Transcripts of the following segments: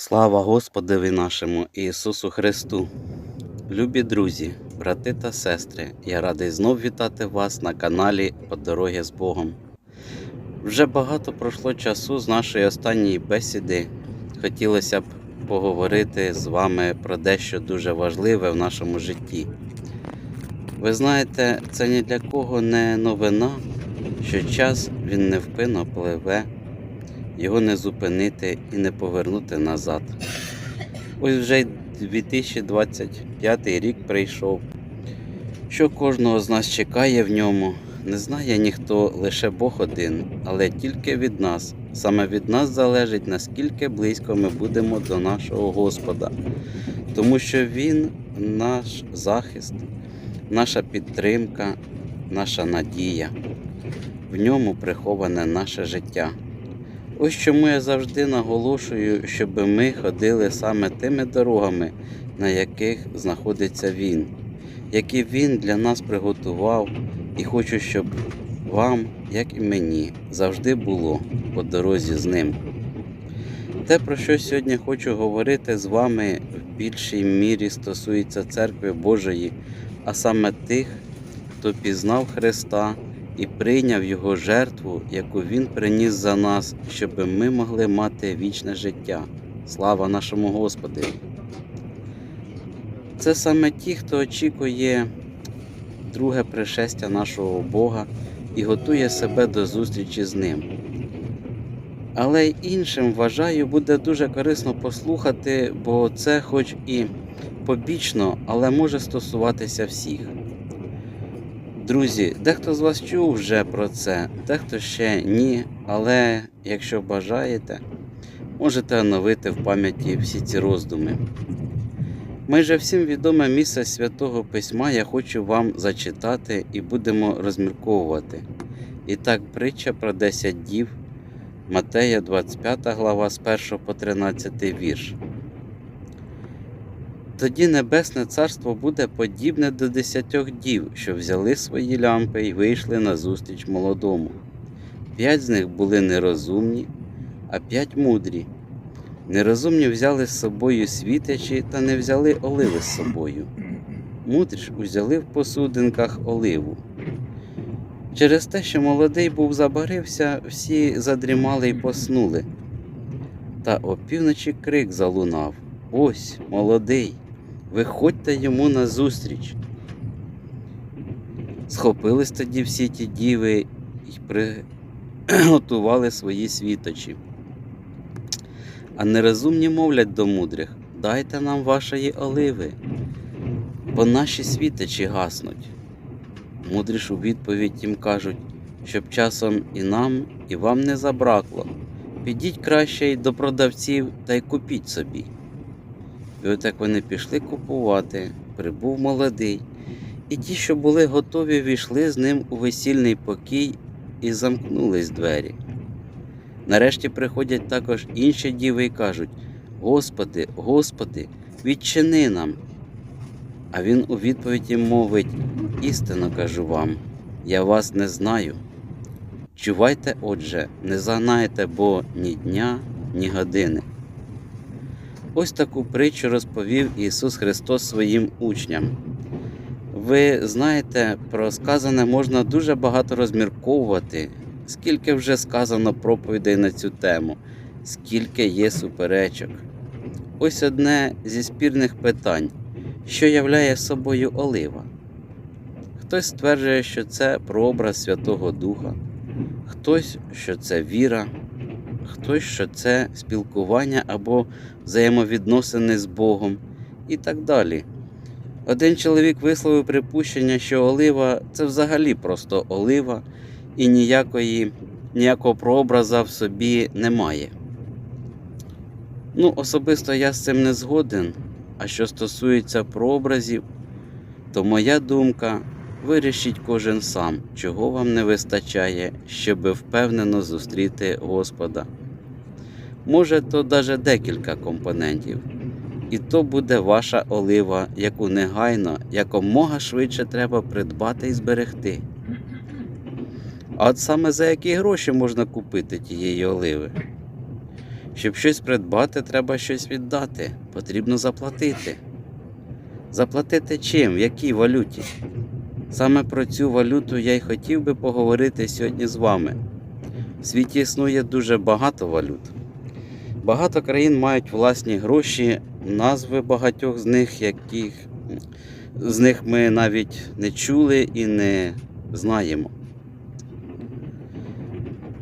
Слава Господеві нашому Ісусу Христу! Любі друзі, брати та сестри, я радий знов вітати вас на каналі По дороги з Богом. Вже багато пройшло часу з нашої останньої бесіди. Хотілося б поговорити з вами про дещо дуже важливе в нашому житті. Ви знаєте, це ні для кого не новина, що час він невпинно пливе, його не зупинити і не повернути назад. Ось вже 2025 рік прийшов. Що кожного з нас чекає в ньому, не знає ніхто, лише Бог один, але тільки від нас. Саме від нас залежить, наскільки близько ми будемо до нашого Господа, тому що Він наш захист, наша підтримка, наша надія. В ньому приховане наше життя. Ось чому я завжди наголошую, щоб ми ходили саме тими дорогами, на яких знаходиться Він, які Він для нас приготував, і хочу, щоб вам, як і мені, завжди було по дорозі з ним. Те, про що сьогодні хочу говорити з вами, в більшій мірі стосується церкви Божої, а саме тих, хто пізнав Христа і прийняв Його жертву, яку Він приніс за нас, щоб ми могли мати вічне життя. Слава нашому Господу! Це саме ті, хто очікує друге пришестя нашого Бога і готує себе до зустрічі з Ним. Але іншим вважаю, буде дуже корисно послухати, бо це, хоч і побічно, але може стосуватися всіх. Друзі, дехто з вас чув вже про це, дехто ще ні, але якщо бажаєте, можете оновити в пам'яті всі ці роздуми. Майже всім відоме місце святого письма я хочу вам зачитати і будемо розмірковувати. І так, притча про 10 дів, Матея 25 глава з 1 по 13 вірш. Тоді Небесне Царство буде подібне до десятьох дів, що взяли свої лямпи і вийшли на зустріч молодому. П'ять з них були нерозумні, а п'ять мудрі. Нерозумні взяли з собою світячі та не взяли оливи з собою. Мудрі ж узяли в посудинках оливу. Через те, що молодий був забарився, всі задрімали й поснули. Та опівночі крик залунав Ось молодий, виходьте йому назустріч. Схопились тоді всі ті діви і приготували свої світочі. А нерозумні мовлять до мудрих дайте нам вашої оливи, бо наші світочі гаснуть. Мудрі ж у відповідь їм кажуть, щоб часом і нам, і вам не забракло. Підіть краще й до продавців та й купіть собі. І от вони пішли купувати, прибув молодий, і ті, що були готові, війшли з ним у весільний покій і замкнулись двері. Нарешті приходять також інші діви і кажуть: Господи, Господи, відчини нам. А він у відповіді мовить: істинно кажу вам, я вас не знаю. Чувайте, отже, не загнаєте бо ні дня, ні години. Ось таку притчу розповів Ісус Христос своїм учням. Ви знаєте, про сказане можна дуже багато розмірковувати, скільки вже сказано проповідей на цю тему, скільки є суперечок. Ось одне зі спірних питань, що являє собою олива. Хтось стверджує, що це прообраз Святого Духа, хтось, що це віра, хтось, що це спілкування або взаємовідносини з Богом і так далі. Один чоловік висловив припущення, що олива це взагалі просто олива і ніякої, ніякого прообраза в собі немає. Ну, особисто я з цим не згоден. А що стосується прообразів, то моя думка вирішіть кожен сам, чого вам не вистачає, щоб впевнено зустріти Господа. Може, то навіть декілька компонентів. І то буде ваша олива, яку негайно, якомога швидше треба придбати і зберегти. А от саме за які гроші можна купити тієї оливи? Щоб щось придбати, треба щось віддати. Потрібно заплатити. Заплатити чим? В якій валюті? Саме про цю валюту я й хотів би поговорити сьогодні з вами. В світі існує дуже багато валют. Багато країн мають власні гроші, назви багатьох з них, яких з них ми навіть не чули і не знаємо.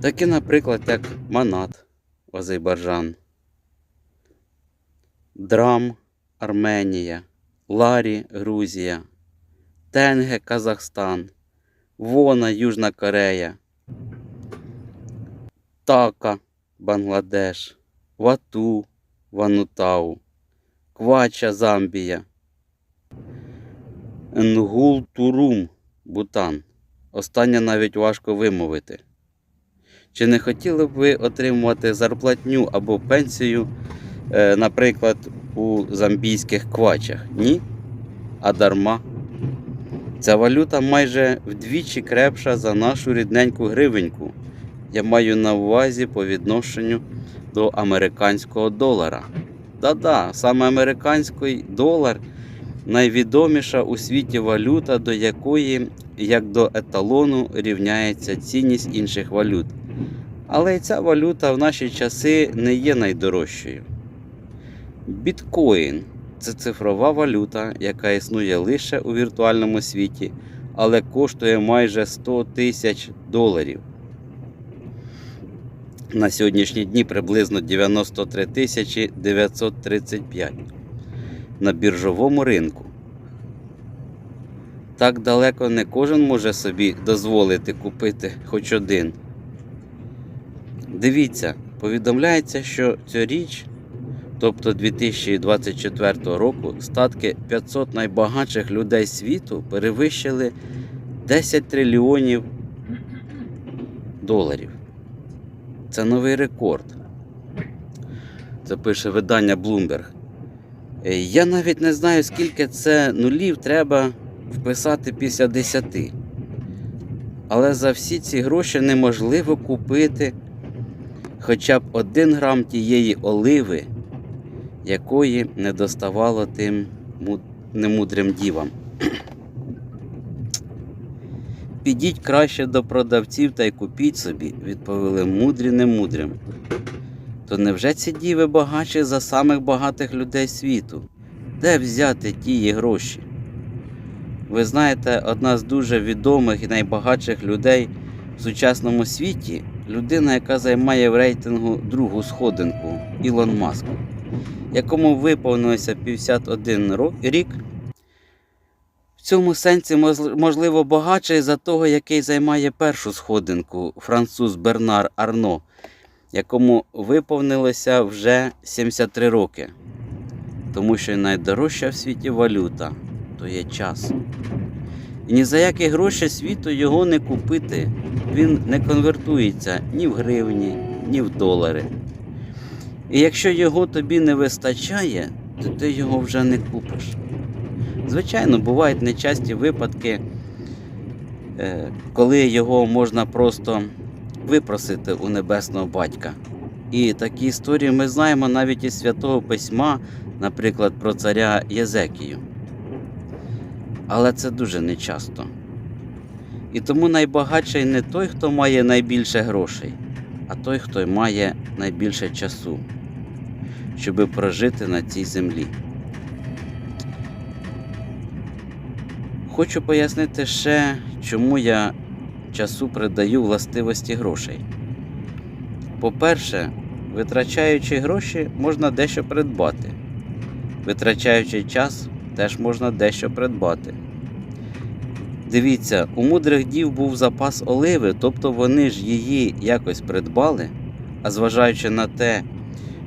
Такі, наприклад, як Манат Азербайджан, Драм Арменія, Ларі Грузія, Тенге Казахстан, Вона Южна Корея, Така Бангладеш, Вату Ванутау, Квача Замбія, Нгул Турум Бутан. Останнє навіть важко вимовити. Чи не хотіли б ви отримувати зарплатню або пенсію, е, наприклад, у замбійських квачах? Ні? А дарма. Ця валюта майже вдвічі крепша за нашу рідненьку гривеньку. Я маю на увазі по відношенню до американського долара. Да-да, саме американський долар найвідоміша у світі валюта, до якої, як до еталону, рівняється цінність інших валют. Але ця валюта в наші часи не є найдорожчою. Біткоін це цифрова валюта, яка існує лише у віртуальному світі, але коштує майже 100 тисяч доларів. На сьогоднішні дні приблизно 93 тисячі 935 на біржовому ринку. Так далеко не кожен може собі дозволити купити хоч один. Дивіться, повідомляється, що цьогоріч, тобто 2024 року, статки 500 найбагатших людей світу перевищили 10 трильйонів доларів. Це новий рекорд. Це пише видання Bloomberg. Я навіть не знаю, скільки це нулів треба вписати після 10. Але за всі ці гроші неможливо купити хоча б один грам тієї оливи, якої не доставало тим немудрим дівам. Підіть краще до продавців та й купіть собі, відповіли мудрі немудрим. То невже ці діви багатші за самих багатих людей світу? Де взяти тії гроші? Ви знаєте, одна з дуже відомих і найбагатших людей в сучасному світі людина, яка займає в рейтингу другу сходинку Ілон Маск, якому виповнилося 51 рік. Цьому сенсі можливо багатший за того, який займає першу сходинку, француз Бернар Арно, якому виповнилося вже 73 роки. Тому що найдорожча в світі валюта то є час. І ні за які гроші світу його не купити. Він не конвертується ні в гривні, ні в долари. І якщо його тобі не вистачає, то ти його вже не купиш. Звичайно, бувають нечасті випадки, е, коли його можна просто випросити у небесного батька. І такі історії ми знаємо навіть із святого письма, наприклад, про царя Єзекію. Але це дуже нечасто. І тому найбагатший не той, хто має найбільше грошей, а той, хто має найбільше часу, щоби прожити на цій землі. Хочу пояснити ще, чому я часу придаю властивості грошей. По-перше, витрачаючи гроші, можна дещо придбати. Витрачаючи час, теж можна дещо придбати. Дивіться, у мудрих дів був запас оливи, тобто вони ж її якось придбали, а зважаючи на те,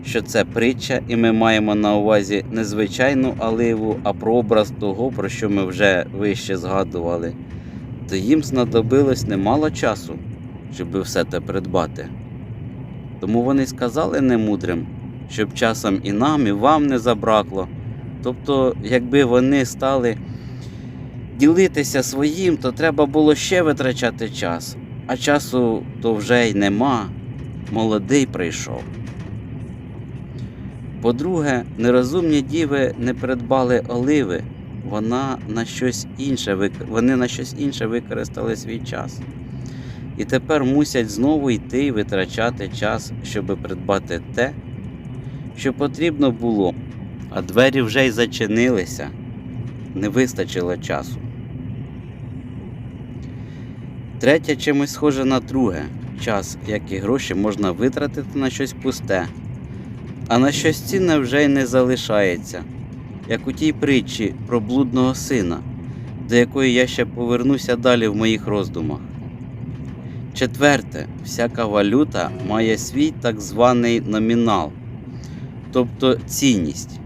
що це притча, і ми маємо на увазі не звичайну оливу, а прообраз того, про що ми вже вище згадували, то їм знадобилось немало часу, щоб все те придбати. Тому вони сказали немудрим, щоб часом і нам, і вам не забракло. Тобто, якби вони стали ділитися своїм, то треба було ще витрачати час, а часу то вже й нема. Молодий прийшов. По-друге, нерозумні діви не придбали оливи, вона на щось інше, вони на щось інше використали свій час. І тепер мусять знову йти і витрачати час, щоб придбати те, що потрібно було, а двері вже й зачинилися, не вистачило часу. Третє чимось схоже на друге. Час, як і гроші, можна витратити на щось пусте, а на щось цінне вже й не залишається, як у тій притчі про блудного сина, до якої я ще повернуся далі в моїх роздумах. Четверте, всяка валюта має свій так званий номінал, тобто цінність.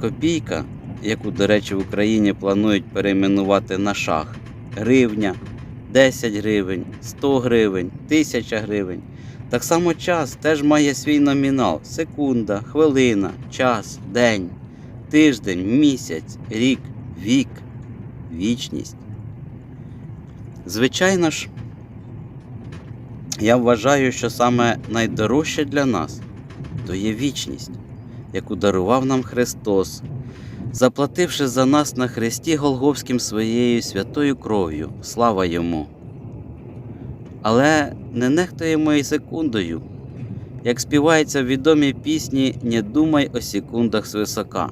Копійка, яку, до речі, в Україні планують перейменувати на шах, гривня, 10 гривень, 100 гривень, 1000 гривень. Так само час теж має свій номінал: секунда, хвилина, час, день, тиждень, місяць, рік, вік, вічність. Звичайно ж, я вважаю, що саме найдорожче для нас то є вічність, яку дарував нам Христос, заплативши за нас на хресті Голговським своєю святою кров'ю. Слава йому! Але не нехтуємо і секундою. Як співається в відомій пісні Не думай о секундах свисока,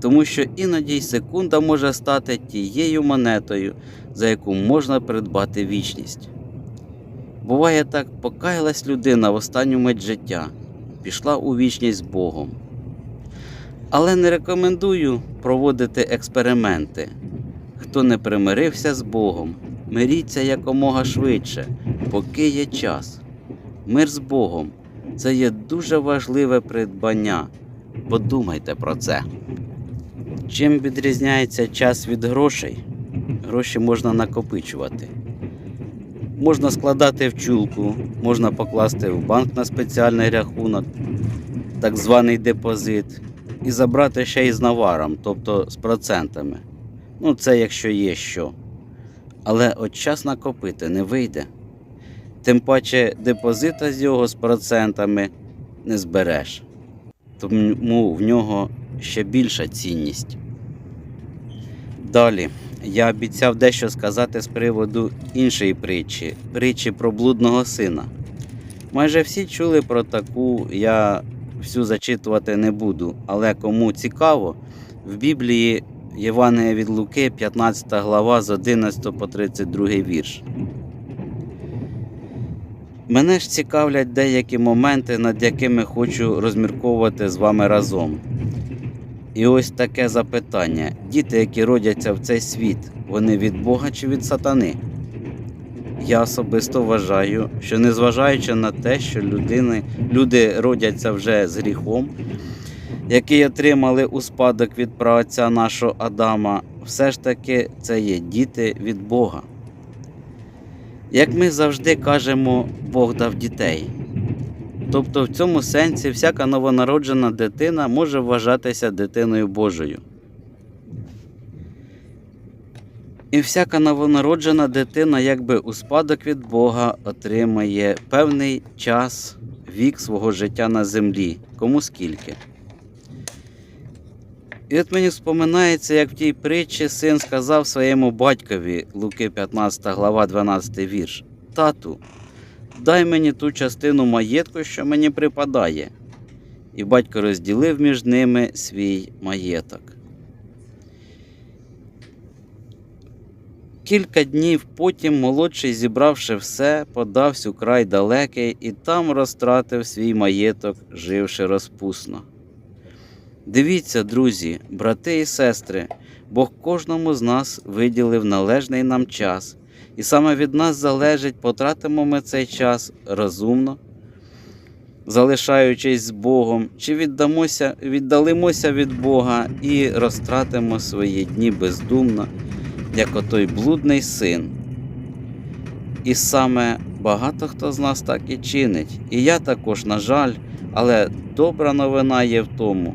тому що іноді й секунда може стати тією монетою, за яку можна придбати вічність. Буває так, покаялась людина в останню мить життя, пішла у вічність з Богом. Але не рекомендую проводити експерименти. Хто не примирився з Богом, миріться якомога швидше, поки є час. Мир з Богом це є дуже важливе придбання. Подумайте про це. Чим відрізняється час від грошей? Гроші можна накопичувати. Можна складати в чулку, можна покласти в банк на спеціальний рахунок, так званий депозит, і забрати ще й з наваром, тобто з процентами. Ну, це якщо є що. Але от час накопити не вийде. Тим паче депозита з його з процентами не збереш. Тому в нього ще більша цінність. Далі, я обіцяв дещо сказати з приводу іншої притчі притчі про блудного сина. Майже всі чули про таку, я всю зачитувати не буду, але кому цікаво, в Біблії Євангелія від Луки, 15 глава з 11 по 32 вірш. Мене ж цікавлять деякі моменти, над якими хочу розмірковувати з вами разом. І ось таке запитання: діти, які родяться в цей світ, вони від Бога чи від сатани? Я особисто вважаю, що незважаючи на те, що людини, люди родяться вже з гріхом, який отримали у спадок від праотця нашого Адама, все ж таки це є діти від Бога. Як ми завжди кажемо, Бог дав дітей. Тобто в цьому сенсі всяка новонароджена дитина може вважатися дитиною Божою. І всяка новонароджена дитина, якби у спадок від Бога, отримає певний час, вік свого життя на землі, кому скільки. І от мені споминається, як в тій притчі син сказав своєму батькові Луки 15 глава 12 вірш: Тату, дай мені ту частину маєтку, що мені припадає. І батько розділив між ними свій маєток. Кілька днів потім молодший, зібравши все, подався у край далекий і там розтратив свій маєток, живши розпусно. Дивіться, друзі, брати і сестри, Бог кожному з нас виділив належний нам час, і саме від нас залежить, потратимо ми цей час розумно, залишаючись з Богом, чи віддамося, віддалимося від Бога і розтратимо свої дні бездумно, як отой блудний син. І саме багато хто з нас так і чинить. І я також, на жаль, але добра новина є в тому,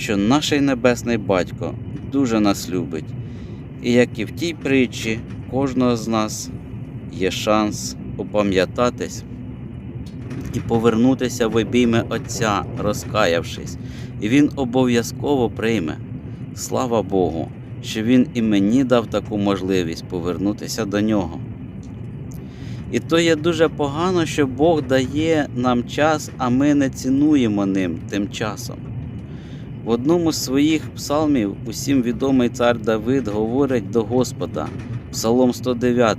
що наш Небесний Батько дуже нас любить. І як і в тій притчі, кожного з нас є шанс опам'ятатись і повернутися в обійми Отця, розкаявшись, і Він обов'язково прийме. Слава Богу, що Він і мені дав таку можливість повернутися до нього. І то є дуже погано, що Бог дає нам час, а ми не цінуємо ним тим часом. В одному з своїх псалмів усім відомий цар Давид говорить до Господа, Псалом 109,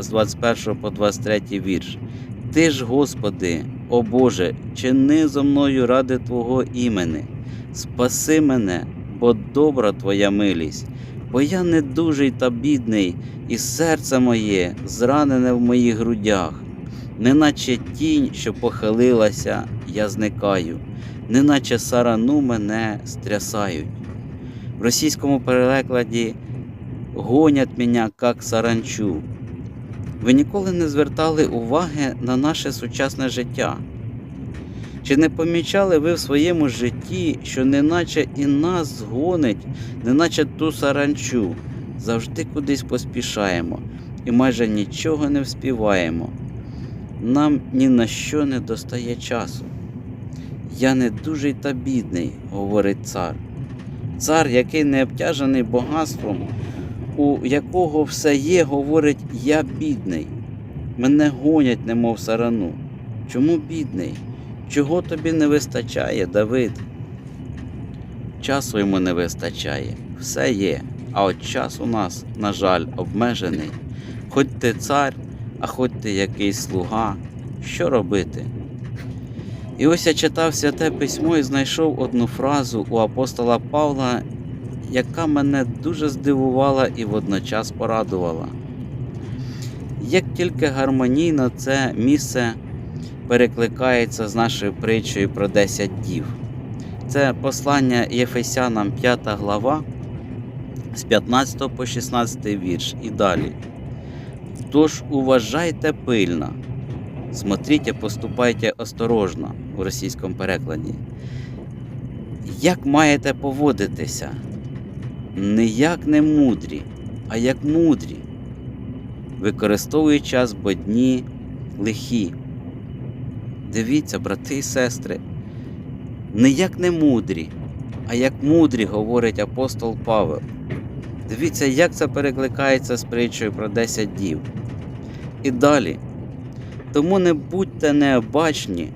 з 21 по 23 вірш. Ти ж, Господи, о Боже, чини зо мною ради Твого імени, спаси мене, бо добра Твоя милість, бо я недужий та бідний, і серце моє зранене в моїх грудях, неначе тінь, що похилилася, я зникаю, неначе сарану мене стрясають. В російському перекладі гонять мене, як саранчу. Ви ніколи не звертали уваги на наше сучасне життя? Чи не помічали ви в своєму житті, що неначе і нас згонить, неначе ту саранчу, завжди кудись поспішаємо і майже нічого не вспіваємо? Нам ні на що не достає часу. Я не дужий та бідний, говорить цар. Цар, який не обтяжений багатством, у якого все є, говорить Я бідний. Мене гонять, немов сарану. Чому бідний? Чого тобі не вистачає, Давид? Часу йому не вистачає, все є, а от час у нас, на жаль, обмежений. Хоч ти цар, а хоч ти якийсь слуга, що робити? І ось я читав святе письмо і знайшов одну фразу у апостола Павла, яка мене дуже здивувала і водночас порадувала. Як тільки гармонійно це місце перекликається з нашою притчею про 10 дів. Це послання Єфесянам 5 глава з 15 по 16 вірш і далі. Тож уважайте пильно, смотрите, поступайте осторожно у російському перекладі. Як маєте поводитися? Не як не мудрі, а як мудрі, використовуючи час, бо дні лихі. Дивіться, брати і сестри, не як не мудрі, а як мудрі, говорить апостол Павел. Дивіться, як це перекликається з притчою про 10 дів. І далі. Тому не будьте необачні,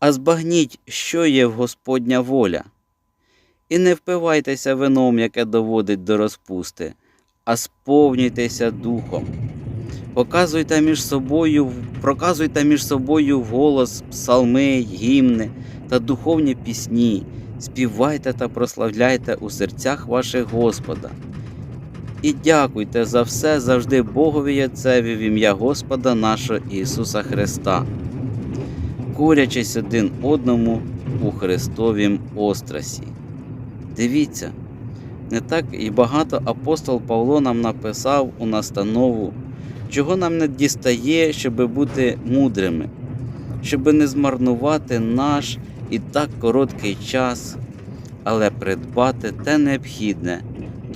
а збагніть, що є в Господня воля. І не впивайтеся вином, яке доводить до розпусти, а сповнюйтеся духом. Показуйте між собою, проказуйте між собою голос, псалми, гімни та духовні пісні, співайте та прославляйте у серцях ваших Господа. І дякуйте за все завжди Богові і Отцеві в ім'я Господа нашого Ісуса Христа, курячись один одному у Христовім острасі. Дивіться, не так і багато апостол Павло нам написав у настанову, чого нам не дістає, щоб бути мудрими, щоб не змарнувати наш і так короткий час, але придбати те необхідне,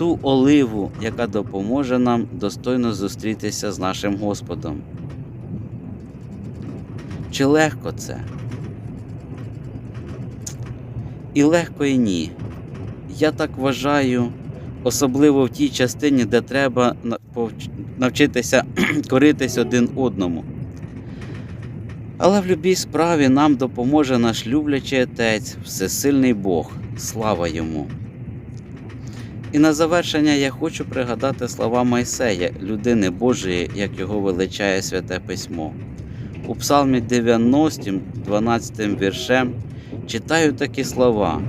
ту оливу, яка допоможе нам достойно зустрітися з нашим Господом. Чи легко це? І легко і ні. Я так вважаю, особливо в тій частині, де треба навчитися коритись один одному. Але в любій справі нам допоможе наш люблячий Отець, всесильний Бог, слава йому. І на завершення я хочу пригадати слова Майсея, людини Божої, як його величає Святе Письмо. У Псалмі 90, 12 віршем читаю такі слова: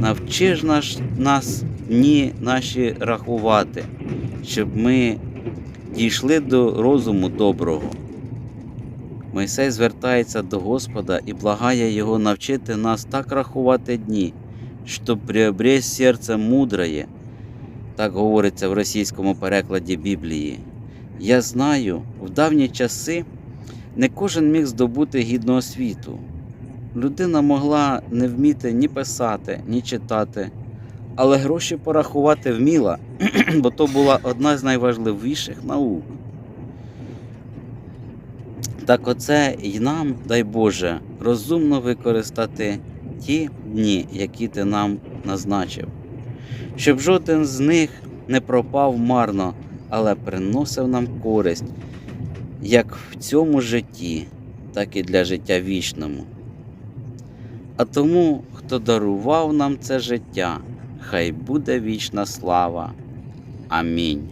Навчи ж наш, нас дні наші рахувати, щоб ми дійшли до розуму доброго. Мойсей звертається до Господа і благає Його навчити нас так рахувати дні, щоб приобрести серце мудроє, так говориться в російському перекладі Біблії. Я знаю, в давні часи не кожен міг здобути гідну освіту. Людина могла не вміти ні писати, ні читати, але гроші порахувати вміла, бо то була одна з найважливіших наук. Так оце й нам, дай Боже, розумно використати ті дні, які ти нам назначив, щоб жоден з них не пропав марно, але приносив нам користь як в цьому житті, так і для життя вічному. А тому, хто дарував нам це життя, хай буде вічна слава. Амінь.